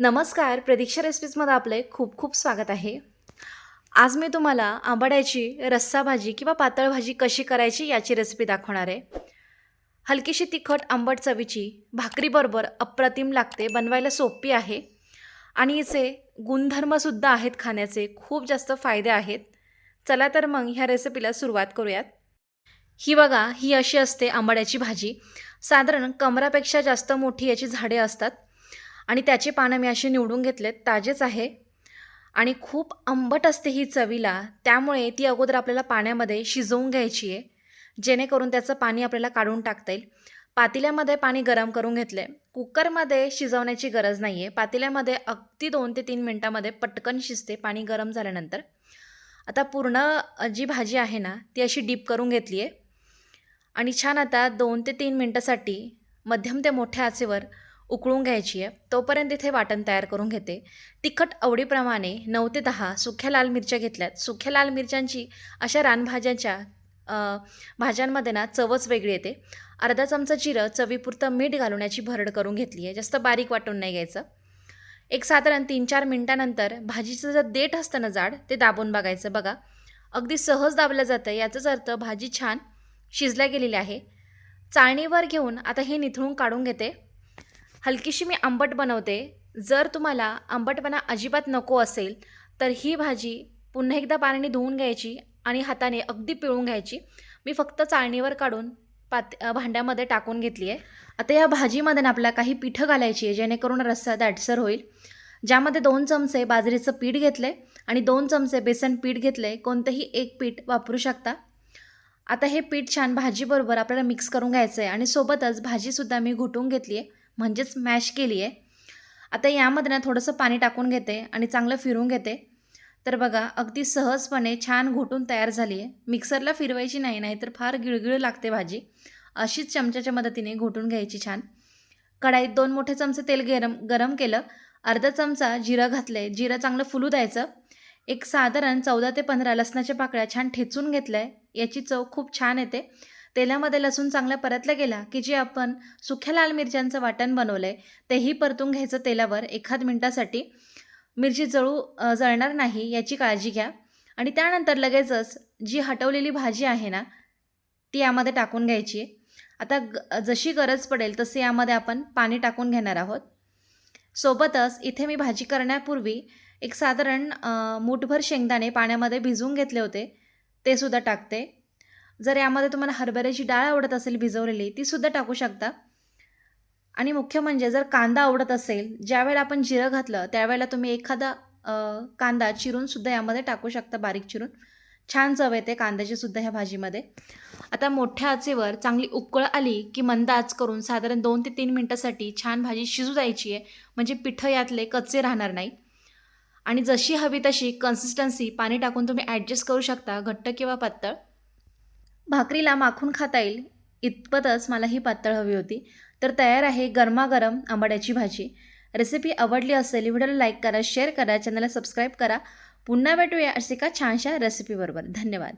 नमस्कार प्रतीक्षा रेसिपीजमध्ये आपले खूप खूप स्वागत आहे. आज मी तुम्हाला आंबाड्याची रस्सा भाजी किंवा पातळ भाजी कशी करायची याची रेसिपी दाखवणार आहे. हलकीशी तिखट आंबट चवीची भाकरीबरोबर अप्रतिम लागते बनवायला सोपी आहे. आणि याचे गुणधर्मसुद्धा आहेत खाण्याचे खूप जास्त फायदे आहेत. चला तर मग ह्या रेसिपीला सुरुवात करूयात. ही बघा ही अशी असते आंबाड्याची भाजी. साधारण कमरापेक्षा जास्त मोठी याची झाडे असतात. आणि त्याचे पानं मी असे निवडून घेतलेत ताजेच आहे. आणि खूप आंबट असते ही चवीला त्यामुळे ती अगोदर आपल्याला पाण्यामध्ये शिजवून घ्यायची आहे जेणेकरून त्याचं पाणी आपल्याला काढून टाकता येईल. पातेल्यामध्ये पाणी गरम करून घेतलं आहे कुकरमध्ये शिजवण्याची गरज नाही आहे पातेल्यामध्ये अगदी दोन ते तीन मिनटामध्ये पटकन शिजते पाणी गरम झाल्यानंतर. आता पूर्ण जी भाजी आहे ना ती अशी डीप करून घेतली आहे. आणि छान आता दोन ते तीन मिनटासाठी मध्यम ते मोठ्या आचेवर उकळून घ्यायची आहे. तोपर्यंत इथे वाटण तयार करून घेते. तिखट आवडीप्रमाणे नऊ ते दहा सुख्या लाल मिरच्या घेतल्यात. सुख्या लाल मिरच्यांची अशा रानभाज्यांच्या भाज्यांमध्ये ना चवच वेगळी येते. अर्धा चमचा जिरं चवीपुरतं मीठ घालून याची भरड करून घेतली आहे. जास्त बारीक वाटून नाही घ्यायचं. एक साधारण तीन चार मिनटानंतर भाजीचं जर देठ असतं ना जाड ते दाबून बघायचं. बघा अगदी सहज दाबलं जातं. याचाच अर्थ भाजी छान शिजल्या गेलेली आहे. चाळणीवर घेऊन आता हे निथळून काढून घेते. हलकीशी मी आंबट बनवते. जर तुम्हाला आंबटपणा अजिबात नको असेल तर ही भाजी पुन्हा एकदा पाण्याने धुवून घ्यायची आणि हाताने अगदी पिळून घ्यायची. मी फक्त चाळणीवर काढून पात भांड्यामध्ये टाकून घेतली आहे. आता या भाजीमध्ये आपल्या आपल्याला काही पिठं घालायची आहे जेणेकरून रस्सा दाटसर होईल. ज्यामध्ये दोन चमचे बाजरीचं पीठ घेतले आणि दोन चमचे बेसन पीठ घेतले कोणतंही एक पीठ वापरू शकता. आता हे पीठ छान भाजीबरोबर आपल्याला मिक्स करून घ्यायचं आहे आणि सोबतच भाजीसुद्धा मी घुटून घेतली आहे. म्हणजेच मॅश केली आहे. आता यामध्ये ना थोडंसं पाणी टाकून घेते आणि चांगलं फिरून घेते. तर बघा अगदी सहजपणे छान घोटून तयार झाली आहे. मिक्सरला फिरवायची नाही नाहीतर फार गिळगिळ लागते भाजी. अशीच चमच्याच्या मदतीने घोटून घ्यायची छान. कढाईत दोन मोठे चमचे तेल गरम गरम केलं. अर्धा चमचा जिरं घातले जिरं चांगलं फुलू द्यायचं. एक साधारण चौदा ते पंधरा लसणाच्या पाकळ्या छान ठेचून घेतल्या. आहे याची चव खूप छान येते. तेलामध्ये लसूण चांगला परतला गेला की जे आपण सुख्या लाल मिरच्यांचं वाटण बनवलं आहे तेही परतून घ्यायचं तेलावर एखाद मिनटासाठी. मिरची जळू जळणार नाही याची काळजी घ्या. आणि त्यानंतर लगेचच जी हटवलेली भाजी आहे ना ती यामध्ये टाकून घ्यायची. आहे आता ग जशी गरज पडेल तसे यामध्ये आपण पाणी टाकून घेणार आहोत. सोबतच इथे मी भाजी करण्यापूर्वी एक साधारण मूठभर शेंगदाणे पाण्यामध्ये भिजवून घेतले होते ते सुद्धा टाकते. जर यामध्ये तुम्हाला हरभऱ्याची डाळ आवडत असेल भिजवलेली ती सुद्धा टाकू शकता. आणि मुख्य म्हणजे जर कांदा आवडत असेल ज्यावेळेला आपण जिरं घातलं त्यावेळेला तुम्ही एखादा कांदा चिरूनसुद्धा यामध्ये टाकू शकता बारीक चिरून. छान चव येते कांद्याचीसुद्धा ह्या भाजीमध्ये. आता मोठ्या आचेवर चांगली उकळ आली की मंद आच करून साधारण दोन ते तीन मिनटासाठी छान भाजी शिजू द्यायची आहे म्हणजे पिठं यातले कच्चे राहणार नाही. आणि जशी हवी तशी कन्सिस्टन्सी पाणी टाकून तुम्ही ॲडजस्ट करू शकता घट्ट किंवा पातळ. भाकरीला माखून खाता येईल. इतपतच मला ही पातळ हवी होती. तर तयार आहे गरमागरम आंबाड्याची भाजी. रेसिपी आवडली असेल व्हिडिओला लाईक करा शेअर करा चॅनलला सबस्क्राईब करा. पुन्हा भेटूया असे का छानशा रेसिपीबरोबर. धन्यवाद.